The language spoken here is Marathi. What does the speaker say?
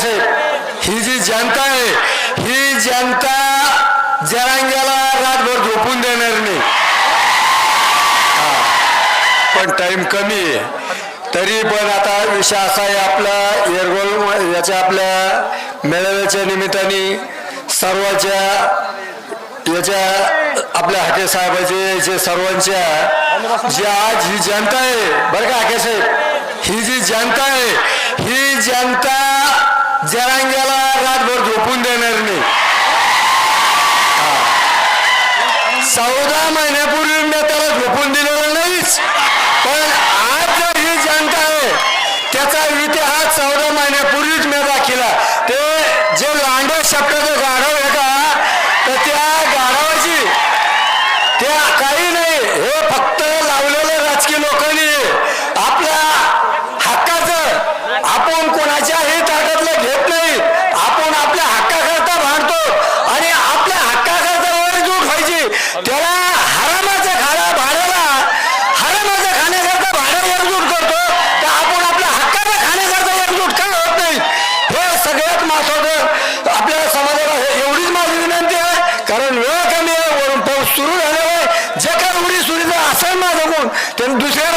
साहेब ही जी जनता आहे ही जनता जरांग्याला रातभर झोपून देणार नाही. पण टाइम कमी आहे. तरी पण आता विषय असा आहे आपला एरगोल याच्या आपल्या मेळाव्याच्या निमित्ताने सर्वांच्या याच्या आपल्या हाके साहेबाचे जे सर्वांच्या जी आज ही जनता आहे बरं का हाके साहेब? ही जी जनता त्याला रातभर झोपून देणार नाही. चौदा महिन्यापूर्वी मी त्याला झोपून दिलेलं नाहीच. पण आज जर ही जनता आहे त्याचा इतिहास चौदा महिन्यापूर्वीच मी दाखिला. ते जे लांडे शब्दाचं आपल्या समाजाला हे एवढीच माझी विनंती आहे कारण वेळ कमी आहे वरून पाऊस सुरू झाल्यामुळे जे काय उडी सुरीचं असेल माझं गुण त्यांनी दुसऱ्या